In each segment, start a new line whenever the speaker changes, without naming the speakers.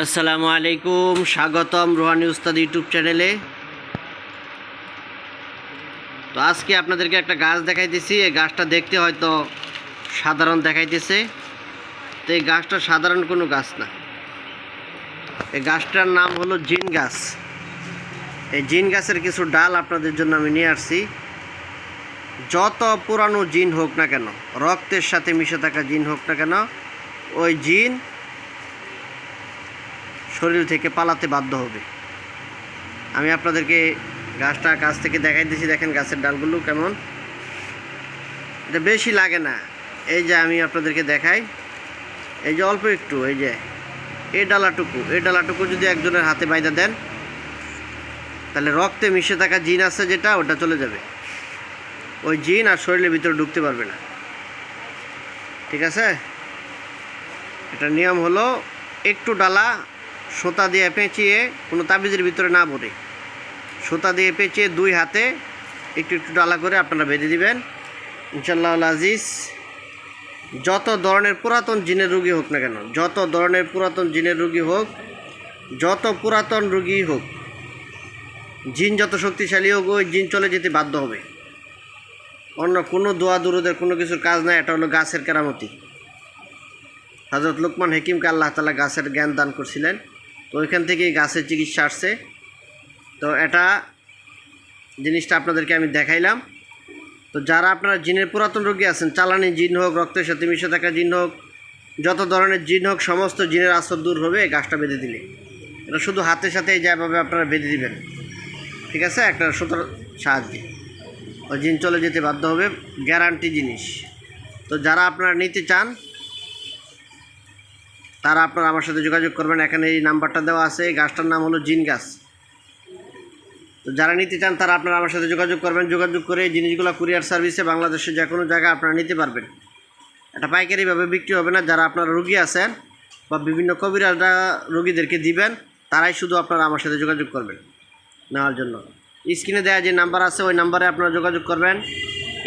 আসসালামু আলাইকুম, স্বাগতম রোহানি উস্তাদ ইউটিউব চ্যানেলে। তো আজকে আপনাদেরকে একটা গাছ দেখাইতেছি, এই গাছটা দেখতে হয়তো সাধারণ দেখাইতেছে। তো এই গাছটা সাধারণ কোনো গাছ না। এই গাছটার নাম হলো জিন গাছ। এই জিন গাছের কিছু ডাল আপনাদের জন্য আমি নিয়ে আসছি। যত পুরানো জিন হোক না কেন, রক্তের সাথে মিশে থাকা জিন হোক না কেন, ওই জিন শরীর থেকে পালাতে বাধ্য হবে। আমি আপনাদেরকে গাছটা কাছ থেকে দেখাইতেছি দেখেন গাছের ডালগুলো কেমন। এটা বেশি লাগে না। এই যে আমি আপনাদেরকে দেখাই, এই যে অল্প একটু, এই যে, এই ডালাটুকু এই ডালাটুকু যদি একজনের হাতে বাইদা দেন, তাহলে রক্তে মিশে থাকা জিন আছে যেটা, ওটা চলে যাবে। ওই জিন আর শরীরের ভিতরে ঢুকতে পারবে না। ঠিক আছে? এটা নিয়ম হলো, একটু ডালা সুতা দিয়ে পেঁচিয়ে কোনো তাবিজের ভিতরে না ভরে। সুতা দিয়ে পেঁচিয়ে দুই হাতে একটু একটু ডালা করে আপনারা বেঁধে দিবেন। ইনশাল্লাহ আজিজ যত ধরনের পুরাতন জিনের রুগী হোক না কেন, যত ধরনের পুরাতন জিনের রুগী হোক, যত পুরাতন রুগী হোক, জিন যত শক্তিশালী হোক, ওই জিন চলে যেতে বাধ্য হবে। অন্য কোনো দোয়া দুরুদের কোনো কিছুর কাজ নাই, এটা হলো গাছের কেরামতি। হজরত লুকমান হেকিমকে আল্লাহ তালা গাছের জ্ঞান দান করছিলেন। তো ওইখান থেকেই গাছের চিকিৎসা আসছে। তো এটা জিনিসটা আপনাদেরকে আমি দেখাইলাম। তো যারা আপনারা জিনের পুরাতন রোগী আছেন, চালানি জিন হোক, রক্তের সাথে মিশে থাকা জিন হোক, যত ধরনের জিন হোক, সমস্ত জিনের আসর দূর হবে গাছটা বেঁধে দিলে। এটা শুধু হাতের সাথে যেভাবে আপনারা বেঁধে দিবেন, ঠিক আছে? একটা সুতোর সাহায্যে। ওই জিন চলে যেতে বাধ্য হবে গ্যারান্টি জিনিস। তো যারা আপনারা নিতে চান তারা আপনারা আমার সাথে যোগাযোগ করবেন। এখানে এই নাম্বারটা দেওয়া আছে। এই গাছটার নাম হলো জিন গাছ। তো যারা নিতে চান, তারা আপনারা আমার সাথে যোগাযোগ করবেন। যোগাযোগ করে এই জিনিসগুলো কুরিয়ার সার্ভিসে বাংলাদেশের যে কোনো জায়গায় আপনারা নিতে পারবেন। এটা পাইকারিভাবে বিক্রি হবে না। যারা আপনারা রুগী আছেন বা বিভিন্ন কবিরাজরা রুগীদেরকে দিবেন, তারাই শুধু আপনারা আমার সাথে যোগাযোগ করবেন নেওয়ার জন্য। স্ক্রিনে দেওয়া যে নাম্বার আছে, ওই নাম্বারে আপনারা যোগাযোগ করবেন।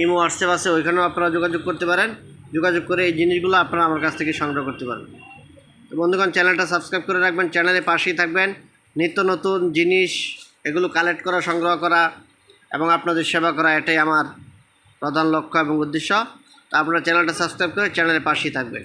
ইমো, হোয়াটসঅ্যাপ আছে, ওইখানেও আপনারা যোগাযোগ করতে পারেন। যোগাযোগ করে এই জিনিসগুলো আপনারা আমার কাছ থেকে সংগ্রহ করতে পারেন বন্ধুগণ, চ্যানেলটা সাবস্ক্রাইব করে রাখবেন চ্যানেলে পাশেই থাকবেন। নিত্য নতুন জিনিস, এগুলো কালেক্ট করা, সংগ্রহ করা এবং আপনাদের সেবা করা, এটাই আমার প্রধান লক্ষ্য এবং উদ্দেশ্য। তো আপনারা চ্যানেলটা সাবস্ক্রাইব করে চ্যানেলের পাশেই থাকবেন।